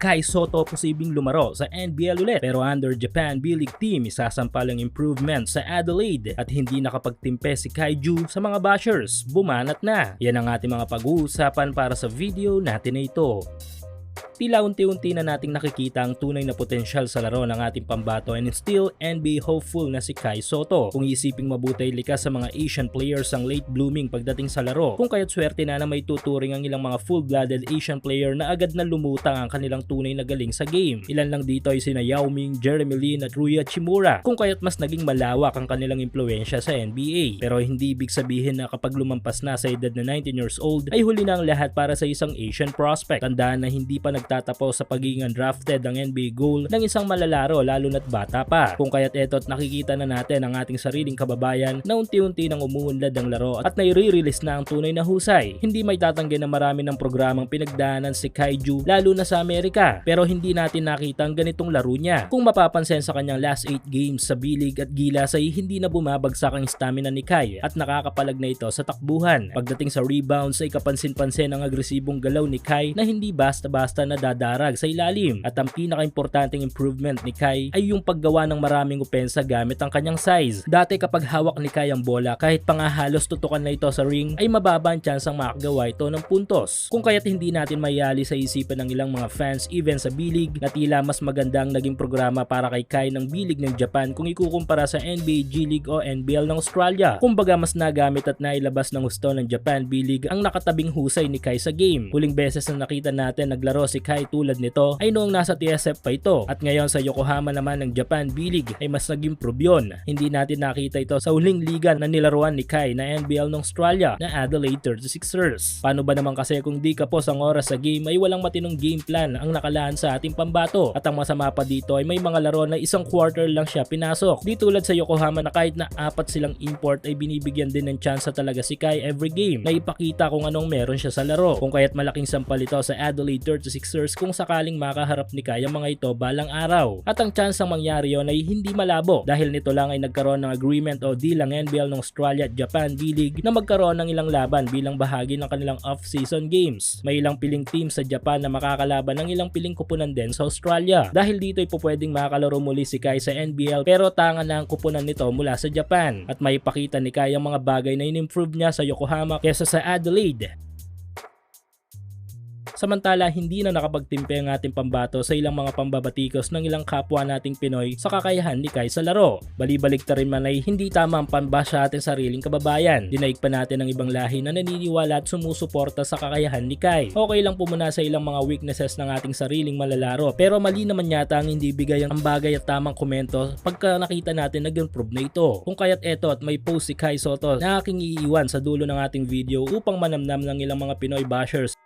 Kai Soto posibleng lumaro sa NBL ulit pero under Japan B-League team isasampal ang improvement sa Adelaide at hindi nakapagtimpe si Kaiju sa mga bashers. Bumanat na. Yan ang ating mga pag-uusapan para sa video natin na ito tila unti-unti na nating nakikita ang tunay na potensyal sa laro ng ating pambato and still NBA hopeful na si Kai Soto. Kung isiping mabuti likas sa mga Asian players ang late blooming pagdating sa laro, kung kaya't swerte na na may tuturing ang ilang mga full-blooded Asian player na agad na lumutang ang kanilang tunay na galing sa game. Ilan lang dito ay sina Yao Ming, Jeremy Lin at Ruya Chimura, kung kaya't mas naging malawak ang kanilang impluensya sa NBA. Pero hindi ibig sabihin na kapag lumampas na sa edad na 19 years old ay huli na ang lahat para sa isang Asian prospect. Tandaan na hindi pa nagtatapos sa pagiging undrafted ang NBA goal ng isang malalaro lalo na't bata pa. Kung kaya't eto't nakikita na natin ang ating sariling kababayan na unti-unti nang umuunlad ang laro at nai-release na ang tunay na husay. Hindi may tatanggi na marami ng programang pinagdaanan si Kaiju lalo na sa Amerika pero hindi natin nakita ang ganitong laro niya. Kung mapapansin sa kanyang last 8 games sa B-League at Gilas ay hindi na bumabagsak ang stamina ni Kai at nakakapalag na ito sa takbuhan. Pagdating sa rebounds ay kapansin-pansin ang agresibong galaw ni Kai na hindi basta-basta na dadarag sa ilalim. At ang pinaka-importanting improvement ni Kai ay yung paggawa ng maraming opensa gamit ang kanyang size. Dati kapag hawak ni Kai ang bola, kahit pa nga halos tutukan na ito sa ring, ay mababa ang tsansang makagawa ito ng puntos. Kung kaya't hindi natin mayali sa isipan ng ilang mga fans even sa B-League na tila mas maganda ang naging programa para kay Kai ng B-League ng Japan kung ikukumpara sa NBA G-League o NBL ng Australia. Kumbaga mas nagamit at nailabas ng gusto ng Japan B-League ang nakatabing husay ni Kai sa game. Huling beses na nakita natin naglaro si Kai tulad nito ay noong nasa TSF pa ito at ngayon sa Yokohama naman ng Japan B-League ay mas nag-improve yun. Hindi natin nakita ito sa huling liga na nilaruan ni Kai na NBL ng Australia na Adelaide 36ers. Paano ba naman kasi kung di kapos ang oras sa game ay walang matinong game plan ang nakalaan sa ating pambato at ang masama pa dito ay may mga laro na isang quarter lang siya pinasok. Di tulad sa Yokohama na kahit na apat silang import ay binibigyan din ng chance talaga si Kai every game na ipakita kung anong meron siya sa laro. Kung kaya't malaking sampal ito sa Adelaide 36ers kung sakaling makaharap ni Kai ang mga ito balang araw. At ang chance ang mangyari yon ay hindi malabo dahil nito lang ay nagkaroon ng agreement o deal ang NBL ng Australia at Japan B-League na magkaroon ng ilang laban bilang bahagi ng kanilang off-season games. May ilang piling team sa Japan na makakalaban ng ilang piling kupunan din sa Australia. Dahil dito ay pupwedeng makalaro muli si Kai sa NBL pero tanga na ang kupunan nito mula sa Japan. At may pakita ni Kai ang mga bagay na in-improve niya sa Yokohama kesa sa Adelaide. Samantala, hindi na nakapagtimpe ang ating pambato sa ilang mga pambabatikos ng ilang kapwa nating Pinoy sa kakayahan ni Kai sa laro. Balibalik ta rin man ay hindi tama ang panbash sa ating sariling kababayan. Dinaig pa natin ang ibang lahi na naniniwala at sumusuporta sa kakayahan ni Kai. Okay lang po muna sa ilang mga weaknesses ng ating sariling malalaro pero mali naman yata ang hindi bigay ang bagay at tamang komento pagka nakita natin nag-improve na ito. Kung kaya't eto at may post si Kai Soto na aking iiwan sa dulo ng ating video upang manamnam ng ilang mga Pinoy bashers